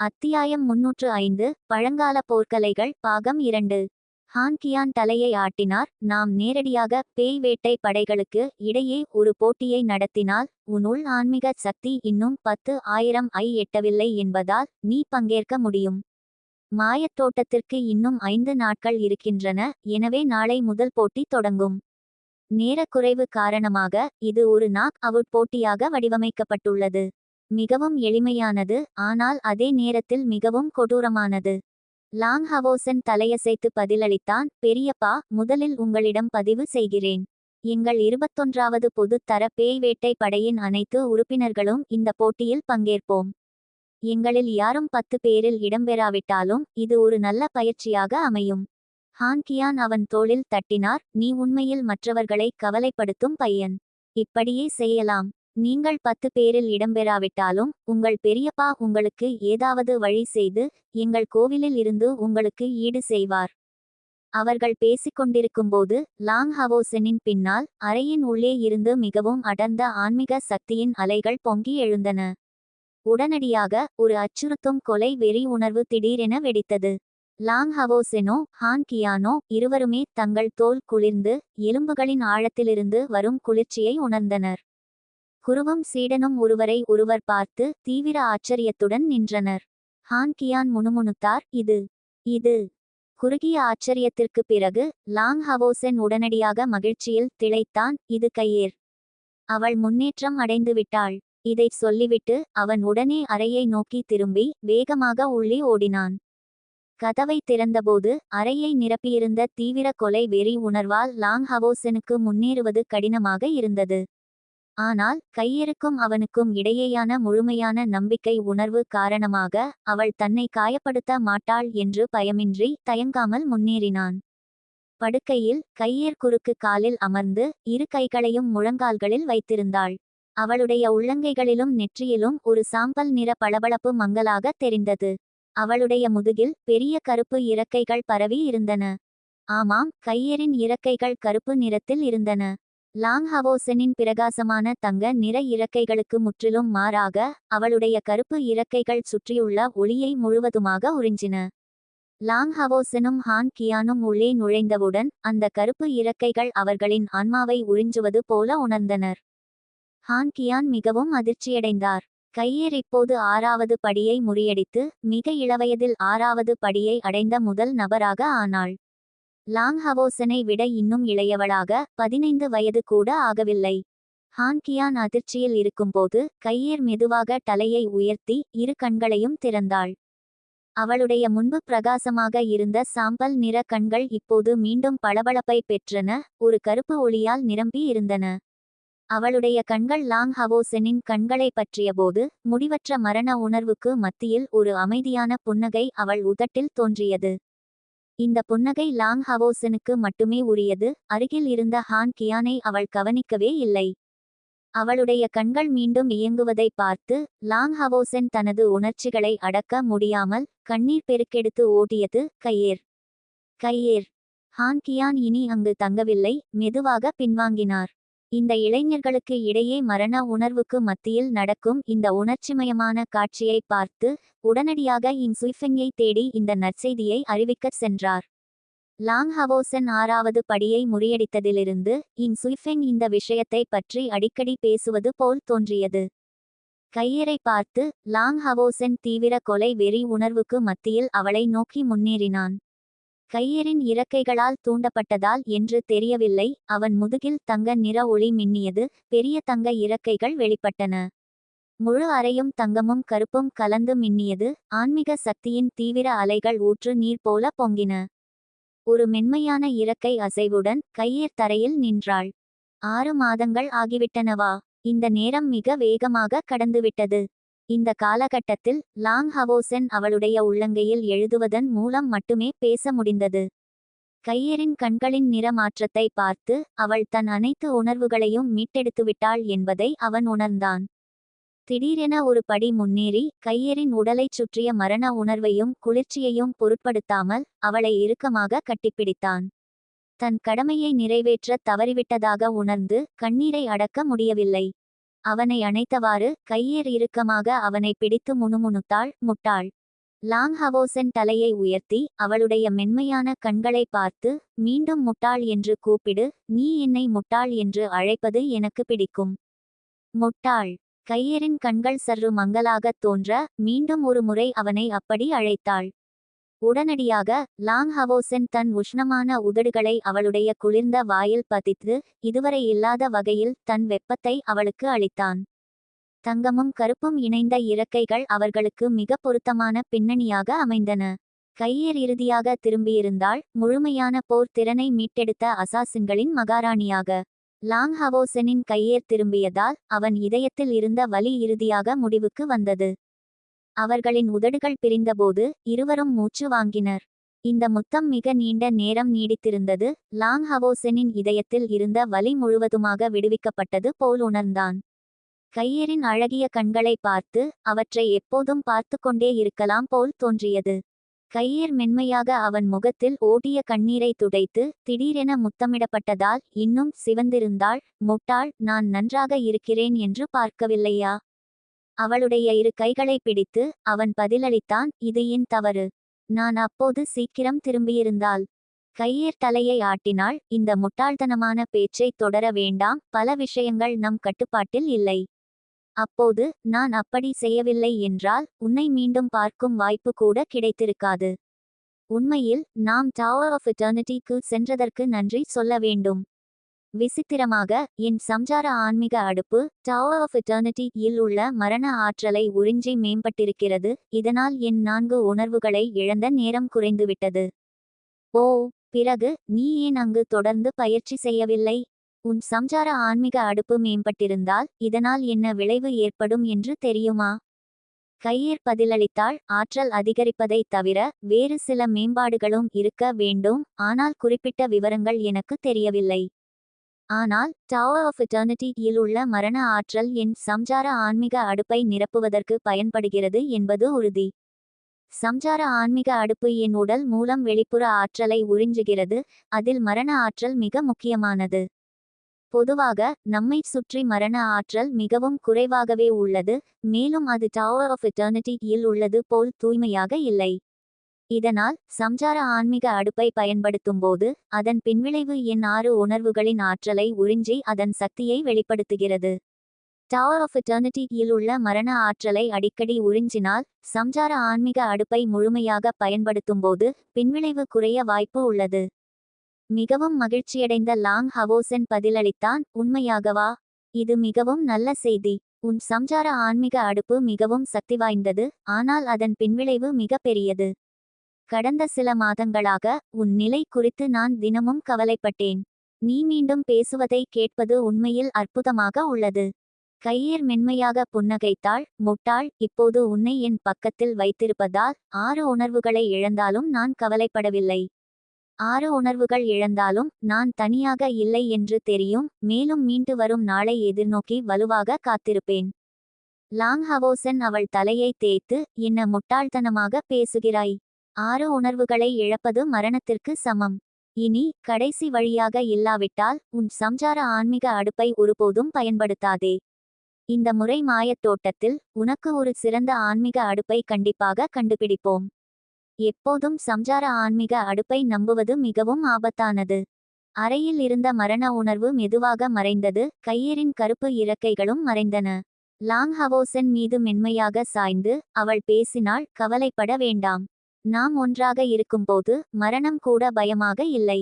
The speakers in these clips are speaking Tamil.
அத்தியாயம் முன்னூற்று ஐந்து பழங்கால போர்க்கலைகள் பாகம் இரண்டு. ஹான் கியான் தலையை ஆட்டினார். நாம் நேரடியாக பேய் வேட்டை படைகளுக்கு இடையே ஒரு போட்டியை நடத்தினால் உன்னுள் ஆன்மீக சக்தி இன்னும் பத்து ஆயிரம் ஐ எட்டவில்லை என்பதால் நீ பங்கேற்க முடியும். மாயத்தோட்டத்திற்கு இன்னும் ஐந்து நாட்கள் இருக்கின்றன. எனவே நாளை முதல் போட்டி தொடங்கும். நேரக்குறைவு காரணமாக இது ஒரு நாக் அவுட் போட்டியாக வடிவமைக்கப்பட்டுள்ளது. மிகவும் எளிமையானது ஆனால் அதே நேரத்தில் மிகவும் கொடூரமானது. லாங் ஹவோசன் தலையசைத்து பதிலளித்தான் பெரியப்பா முதலில் உங்களிடம் பதிவு செய்கிறேன். எங்கள் இருபத்தொன்றாவது பொது தர பேய் வேட்டை படையின் அனைத்து உறுப்பினர்களும் இந்த போட்டியில் பங்கேற்போம். எங்களில் யாரும் பத்து பேரில் இடம்பெறாவிட்டாலும் இது ஒரு நல்ல பயிற்சியாக அமையும். ஹான்கியான் அவன் தோளில் தட்டினார் நீ உண்மையில் மற்றவர்களை கவலைப்படுத்தும் பையன். இப்படியே செய்யலாம். நீங்கள் பத்து பேரில் இடம்பெறாவிட்டாலும் உங்கள் பெரியப்பா உங்களுக்கு ஏதாவது வழி செய்து எங்கள் கோவிலில் இருந்து உங்களுக்கு ஈடு செய்வார். அவர்கள் பேசிக்கொண்டிருக்கும்போது லாங் ஹவோசனின் பின்னால் அறையின் உள்ளே இருந்து மிகவும் அடர்ந்த ஆன்மீக சக்தியின் அலைகள் பொங்கி எழுந்தன. உடனடியாக ஒரு அச்சுறுத்தும் கொலை வெறி உணர்வு திடீரென வெடித்தது. லாங் ஹவோசெனோ ஹான் கியானோ இருவருமே தங்கள் தோல் குளிர்ந்து எலும்புகளின் ஆழத்திலிருந்து வரும் குளிர்ச்சியை உணர்ந்தனர். குருவும் சீடனும் ஒருவரை ஒருவர் பார்த்து தீவிர ஆச்சரியத்துடன் நின்றனர். ஹான் கியான் முணுமுணுத்தார் இது இது. குறுகிய ஆச்சரியத்திற்கு பிறகு லாங் ஹவோசென் உடனடியாக மகிழ்ச்சியில் திளைத்தான் இது கையேர். அவள் முன்னேற்றம் அடைந்து விட்டாள் இதைச் சொல்லிவிட்டு அவன் உடனே அறையை நோக்கி திரும்பி வேகமாக உள்ளே ஓடினான். கதவை திறந்தபோது அறையை நிரப்பியிருந்த தீவிர கொலை வெறி உணர்வால் லாங் ஹவோசனுக்கு முன்னேறுவது கடினமாக இருந்தது. ஆனால் கையெருக்கும் அவனுக்கும் இடையேயான முழுமையான நம்பிக்கை உணர்வு காரணமாக அவள் தன்னை காயப்படுத்த மாட்டாள் என்று பயமின்றி தயங்காமல் முன்னேறினான். படுக்கையில் கையேர் குறுக்கு காலில் அமர்ந்து இரு கைகளையும் முழங்கால்களில் வைத்திருந்தாள். அவளுடைய உள்ளங்கைகளிலும் நெற்றியிலும் ஒரு சாம்பல் நிற பளபளப்பு மங்கலாக தெரிந்தது. அவளுடைய முதுகில் பெரிய கருப்பு இறக்கைகள் பரவி இருந்தன. ஆமாம் கையேரின் இறக்கைகள் கருப்பு நிறத்தில் இருந்தன. லாங் ஹவோசனின் பிரகாசமான தங்க நிற இறக்கைகளுக்கு முற்றிலும் மாறாக அவளுடைய கருப்பு இறக்கைகள் சுற்றியுள்ள ஒளியை முழுவதுமாக உறிஞ்சின. லாங் ஹவோசனும் ஹான் கியானும் உள்ளே நுழைந்தவுடன் அந்த கருப்பு இறக்கைகள் அவர்களின் ஆன்மாவை உறிஞ்சுவது போல உணர்ந்தனர். ஹான் கியான் மிகவும் அதிர்ச்சியடைந்தார். கையேர் இப்போது ஆறாவது படியை முறியடித்து மிக இளவயதில் ஆறாவது படியை அடைந்த முதல் நபராக ஆனாள். லாங் ஹவோசனை விட இன்னும் இளையவளாக பதினைந்து வயது கூட ஆகவில்லை. ஹான் கியான் அதிர்ச்சியில் இருக்கும்போது கையேர் மெதுவாக தலையை உயர்த்தி இரு கண்களையும் திறந்தாள். அவளுடைய முன்பு பிரகாசமாக இருந்த சாம்பல் நிற கண்கள் இப்போது மீண்டும் பளபளப்பை பெற்றன ஒரு கருப்பு ஒளியால் நிரம்பி இருந்தன. அவளுடைய கண்கள் லாங் ஹவோசனின் கண்களை பற்றியபோது முடிவற்ற மரண உணர்வுக்கு மத்தியில் ஒரு அமைதியான புன்னகை அவள் உதட்டில் தோன்றியது. இந்த புன்னகை லாங் ஹவோசனுக்கு மட்டுமே உரியது அருகில் இருந்த ஹான் கியானை அவள் கவனிக்கவே இல்லை. அவளுடைய கண்கள் மீண்டும் இயங்குவதை பார்த்து லாங் ஹவோசன் தனது உணர்ச்சிகளை அடக்க முடியாமல் கண்ணீர் பெருக்கெடுத்து ஓட்டியது கையேர் கையேர். ஹான் கியான் இனி அங்கு தங்கவில்லை மெதுவாக பின்வாங்கினார். இந்த இளைஞர்களுக்கு இடையே மரண உணர்வுக்கு மத்தியில் நடக்கும் இந்த உணர்ச்சிமயமான காட்சியை பார்த்து உடனடியாக இங் சுய்ஃபெங்கை தேடி இந்த நற்செய்தியை அறிவிக்கச் சென்றார். லாங் ஹவோசன் ஆறாவது படியை முறியடித்ததிலிருந்து இங் சுய்ஃபெங் இந்த விஷயத்தை பற்றி அடிக்கடி பேசுவது போல் தோன்றியது. கையரை பார்த்து லாங் ஹவோசன் தீவிர கொலை வெறி உணர்வுக்கு மத்தியில் அவளை நோக்கி முன்னேறினான். கையரின் இறக்கைகளால் தூண்டப்பட்டதால் என்று தெரியவில்லை. அவன் முதுகில் தங்க நிற ஒளி மின்னியது. பெரிய தங்க இறக்கைகள் வெளிப்பட்டன. முழு அறையும் தங்கமும் கருப்பும் கலந்து மின்னியது. ஆன்மீக சக்தியின் தீவிர அலைகள் ஊற்று நீர் போல பொங்கின. ஒரு மென்மையான இறக்கை அசைவுடன் கையேர் தரையில் நின்றாள். ஆறு மாதங்கள் ஆகிவிட்டனவா? இந்த நேரம் மிக வேகமாக கடந்துவிட்டது. இந்த காலகட்டத்தில் லாங் ஹவோசென் அவளுடைய உள்ளங்கையில் எழுதுவதன் மூலம் மட்டுமே பேச முடிந்தது. கையரின் கண்களின் நிறமாற்றத்தை பார்த்து அவள் தன் அனைத்து உணர்வுகளையும் மீட்டெடுத்துவிட்டாள் என்பதை அவன் உணர்ந்தான். திடீரென ஒரு படி முன்னேறி கையரின் உடலைச் சுற்றிய மரண உணர்வையும் குளிர்ச்சியையும் பொருட்படுத்தாமல் அவளை இறுக்கமாக கட்டிப்பிடித்தான். தன் கடமையை நிறைவேற்ற தவறிவிட்டதாக உணர்ந்து கண்ணீரை அடக்க முடியவில்லை. அவனை அணைத்தவாறு கையேர் இறுக்கமாக அவனை பிடித்து முணுமுணுத்தாள் முட்டாள். லாங் ஹவோசென் தலையை உயர்த்தி அவளுடைய மென்மையான கண்களை பார்த்து மீண்டும் முட்டாள் என்று கூப்பிடு நீ என்னை முட்டாள் என்று அழைப்பது எனக்கு பிடிக்கும். முட்டாள். கையரின் கண்கள் சற்று மங்கலாகத் தோன்ற மீண்டும் ஒரு முறை அவனை அப்படி அழைத்தாள். உடனடியாக லாங் ஹவோசென் தன் உஷ்ணமான உதடுகளை அவளுடைய குளிர்ந்த வாயில் பதித்து இதுவரை இல்லாத வகையில் தன் வெப்பத்தை அவளுக்கு அளித்தான். தங்கமும் கருப்பும் இணைந்த இறக்கைகள் அவர்களுக்கு மிக பொருத்தமான பின்னணியாக அமைந்தன. கையர் இறுதியாக திரும்பியிருந்தால் முழுமையான போர் திறனை மீட்டெடுத்த அசாசின்களின் மகாராணியாக. லாங் ஹவோசெனின் கையேர் திரும்பியதால் அவன் இதயத்தில் இருந்த வலி இறுதியாக முடிவுக்கு வந்தது. அவர்களின் உதடுகள் பிரிந்தபோது இருவரும் மூச்சு வாங்கினர். இந்த முத்தம் மிக நீண்ட நேரம் நீடித்திருந்தது. லாங் ஹவோசெனின் இதயத்தில் இருந்த வலி முழுவதுமாக விடுவிக்கப்பட்டது போல் உணர்ந்தான். கையரின் அழகிய கண்களை பார்த்து அவற்றை எப்போதும் பார்த்து கொண்டே இருக்கலாம் போல் தோன்றியது. கையேர் மென்மையாக அவன் முகத்தில் ஓடிய கண்ணீரை துடைத்து திடீரென முத்தமிடப்பட்டதால் இன்னும் சிவந்திருந்தாள். முட்டாள் நான் நன்றாக இருக்கிறேன் என்று பார்க்கவில்லையா? அவளுடைய இரு கைகளை பிடித்து அவன் பதிலளித்தான் இது என் தவறு. நான் அப்போது சீக்கிரம் திரும்பியிருந்தாள் கையேர் தலையை ஆட்டினாள். இந்த முட்டாள்தனமான பேச்சை தொடர வேண்டாம். பல விஷயங்கள் நம் கட்டுப்பாட்டில் இல்லை. அப்போது நான் அப்படி செய்யவில்லை என்றால் உன்னை மீண்டும் பார்க்கும் வாய்ப்பு கூட கிடைத்திருக்காது. உண்மையில் நாம் டவர் ஆஃப் இட்டர்னிட்டிக்கு சென்றதற்கு நன்றி சொல்ல வேண்டும். விசித்திரமாக என் சம்சார ஆன்மீக அடுப்பு டவர் ஆஃப் இட்டர்னிட்டி இல் உள்ள மரண ஆற்றலை உறிஞ்சி மேம்பட்டிருக்கிறது. இதனால் என் நான்கு உணர்வுகளை இழந்த நேரம் குறைந்துவிட்டது. ஓ பிறகு நீ ஏன் அங்கு தொடர்ந்து பயிற்சி செய்யவில்லை? உன் சம்சார ஆன்மீக அடுப்பு மேம்பட்டிருந்தால் இதனால் என்ன விளைவு ஏற்படும் என்று தெரியுமா? கையேற் பதிலளித்தால் ஆற்றல் அதிகரிப்பதைத் தவிர வேறு சில மேம்பாடுகளும் இருக்க வேண்டும். ஆனால் குறிப்பிட்ட விவரங்கள் எனக்கு தெரியவில்லை. ஆனால் டவர் ஆஃப் இட்டர்னிட்டியில் உள்ள மரண ஆற்றல் என் சம்சார ஆன்மீக அடுப்பை நிரப்புவதற்கு பயன்படுகிறது என்பது உறுதி. சம்சார ஆன்மீக அடுப்பு என் உடல் மூலம் வெளிப்புற ஆற்றலை உறிஞ்சுகிறது அதில் மரண ஆற்றல் மிக முக்கியமானது. பொதுவாக நம்மை சுற்றி மரண ஆற்றல் மிகவும் குறைவாகவே உள்ளது மேலும் அது டவர் ஆஃப் இட்டர்னிட்டியில் உள்ளது போல் தூய்மையாக இல்லை. இதனால் சம்சார ஆன்மீக அடுப்பை பயன்படுத்தும்போது அதன் பின்விளைவு என் ஆறு உணர்வுகளின் ஆற்றலை உறிஞ்சி அதன் சக்தியை வெளிப்படுத்துகிறது. டவர் ஆஃப் இட்டர்னிட்டியில் உள்ள மரண ஆற்றலை அடிக்கடி உறிஞ்சினால் சம்சார ஆன்மீக அடுப்பை முழுமையாக பயன்படுத்தும்போது பின்விளைவு குறைய வாய்ப்பு உள்ளது. மிகவும் மகிழ்ச்சியடைந்த லாங் ஹவோசென் பதிலளித்தான் உண்மையாகவா? இது மிகவும் நல்ல செய்தி. உன் சம்சார ஆன்மீக அடுப்பு மிகவும் சக்தி வாய்ந்தது ஆனால் அதன் பின்விளைவு மிக பெரியது. கடந்த சில மாதங்களாக உன் நிலை குறித்து நான் தினமும் கவலைப்பட்டேன். நீ மீண்டும் பேசுவதை கேட்பது உண்மையில் அற்புதமாக உள்ளது. கையேர் மென்மையாக புன்னகைத்தாள் முட்டாள் இப்போது உன்னை என் பக்கத்தில் வைத்திருப்பதால் ஆறு உணர்வுகளை இழந்தாலும் நான் கவலைப்படவில்லை. ஆறு உணர்வுகள் இழந்தாலும் நான் தனியாக இல்லை என்று தெரியும் மேலும் மீண்டு வரும் நாளை எதிர்நோக்கி வலுவாக காத்திருப்பேன். லாங் ஹவோசன் அவள் தலையை தேய்த்து என்ன முட்டாள்தனமாக பேசுகிறாய்? ஆறு உணர்வுகளை இழப்பது மரணத்திற்கு சமம். இனி கடைசி வழியாக இல்லாவிட்டால் உன் சம்சார ஆன்மீக அடுப்பை ஒருபோதும் பயன்படுத்தாதே. இந்த முறை மாயத் தோட்டத்தில் உனக்கு ஒரு சிறந்த ஆன்மீக அடுப்பை கண்டிப்பாக கண்டுபிடிப்போம். எப்போதும் சம்சார ஆன்மீக அடுப்பை நம்புவது மிகவும் ஆபத்தானது. அறையில் இருந்த மரண உணர்வு மெதுவாக மறைந்தது கையேரின் கருப்பு இறக்கைகளும் மறைந்தன. லாங் ஹவோசன் மீது மென்மையாக சாய்ந்து அவள் பேசினாள் கவலைப்பட வேண்டாம். நாம் ஒன்றாக இருக்கும்போது மரணம் கூட பயமாக இல்லை.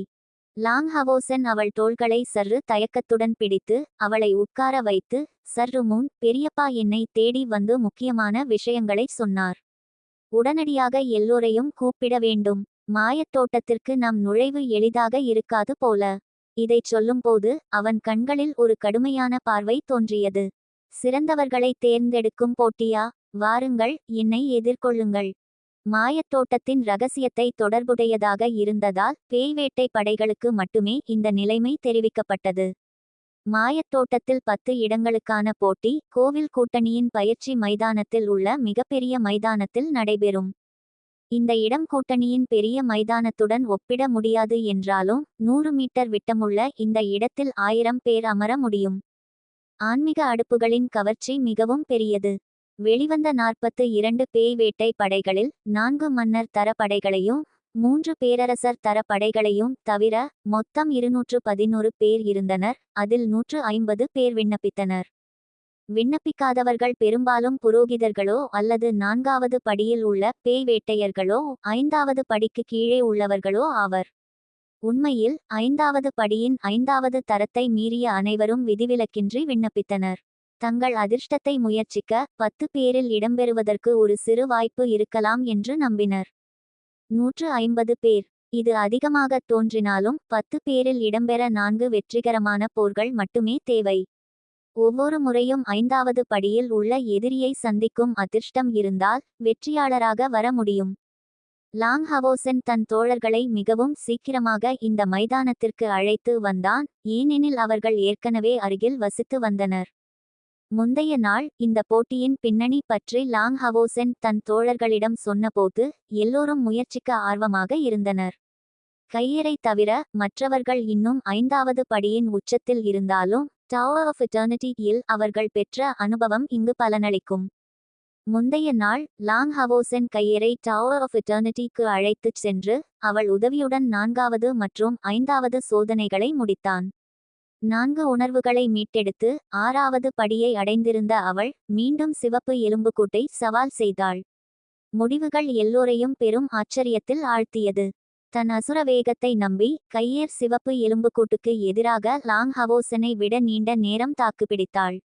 லாங் ஹவோசன் அவள் தோள்களை சற்று தயக்கத்துடன் பிடித்து அவளை உட்கார வைத்து சற்று முன் பெரியப்பா என்னை தேடி வந்து முக்கியமான விஷயங்களை சொன்னார். உடனடியாக எல்லோரையும் கூப்பிட வேண்டும். மாயத்தோட்டத்திற்கு நம் நுழைவு எளிதாக இருக்காது போல. இதைச் சொல்லும்போது அவன் கண்களில் ஒரு கடுமையான பார்வை தோன்றியது. சிறந்தவர்களை தேர்ந்தெடுக்கும் போட்டியா? வாருங்கள் என்னை எதிர்கொள்ளுங்கள். மாயத்தோட்டத்தின் ரகசியத்தை தொடர்புடையதாக இருந்ததால் பேய்வேட்டை படைகளுக்கு மட்டுமே இந்த நிலைமை தெரிவிக்கப்பட்டது. மாயத்தோட்டத்தில் பத்து இடங்களுக்கான போட்டி கோவில் கூட்டணியின் பயிற்சி மைதானத்தில் உள்ள மிகப்பெரிய மைதானத்தில் நடைபெறும். இந்த இடம் கூட்டணியின் பெரிய மைதானத்துடன் ஒப்பிட முடியாது என்றாலும் நூறு மீட்டர் விட்டமுள்ள இந்த இடத்தில் ஆயிரம் பேர் அமர முடியும். ஆன்மீக அடுப்புகளின் கவர்ச்சி மிகவும் பெரியது. வெளிவந்த நாற்பத்து இரண்டு பேய் வேட்டை படைகளில் நான்கு மன்னர் தர படைகளையும் மூன்று பேரரசர் தர படைகளையும் தவிர மொத்தம் இருநூற்று பதினொரு பேர் இருந்தனர். அதில் நூற்று ஐம்பது பேர் விண்ணப்பித்தனர். விண்ணப்பிக்காதவர்கள் பெரும்பாலும் புரோகிதர்களோ அல்லது நான்காவது படியில் உள்ள பேய் வேட்டையர்களோ ஐந்தாவது படிக்கு கீழே உள்ளவர்களோ ஆவர். உண்மையில் ஐந்தாவது படியின் ஐந்தாவது தரத்தை மீறிய அனைவரும் விதிவிலக்கின்றி விண்ணப்பித்தனர். தங்கள் அதிர்ஷ்டத்தை முயற்சிக்க பத்து பேரில் இடம்பெறுவதற்கு ஒரு சிறு வாய்ப்பு இருக்கலாம் என்று நம்பினர். நூற்று ஐம்பது பேர். இது அதிகமாக தோன்றினாலும் பத்து பேரில் இடம்பெற நான்கு வெற்றிகரமான போர்கள் மட்டுமே தேவை. ஒவ்வொரு முறையும் ஐந்தாவது படியில் உள்ள எதிரியை சந்திக்கும் அதிர்ஷ்டம் இருந்தால் வெற்றியாளராக வர முடியும். லாங் ஹவோசன் தன் தோழர்களை மிகவும் சீக்கிரமாக இந்த மைதானத்திற்கு அழைத்து வந்தான் ஏனெனில் அவர்கள் ஏற்கனவே அருகில் வசித்து வந்தனர். முந்தைய நாள் இந்த போட்டியின் பின்னணி பற்றி லாங் ஹவோசென் தன் தோழர்களிடம் சொன்னபோது எல்லோரும் முயற்சிக்க ஆர்வமாக இருந்தனர். கையரை தவிர மற்றவர்கள் இன்னும் ஐந்தாவது படியின் உச்சத்தில் இருந்தாலும் டவர் ஆஃப் இட்டர்னிட்டியில் அவர்கள் பெற்ற அனுபவம் இங்கு பலனளிக்கும். முந்தைய நாள் லாங் ஹவோசென் கையரை டவர் ஆஃப் இட்டர்னிட்டிக்கு அழைத்துச் சென்று அவள் உதவியுடன் நான்காவது மற்றும் ஐந்தாவது சோதனைகளை முடித்தான். நான்கு உணர்வுகளை மீட்டெடுத்து ஆறாவது படியை அடைந்திருந்த அவள் மீண்டும் சிவப்பு எலும்புக்கூட்டை சவால் செய்தாள். முடிவுகள் எல்லோரையும் பெரும் ஆச்சரியத்தில் ஆழ்த்தியது. தன் அசுர வேகத்தை நம்பி கையேர் சிவப்பு எலும்புக்கூட்டுக்கு எதிராக லாங் ஹவோசனை விட நீண்ட நேரம் தாக்குப்பிடித்தாள்.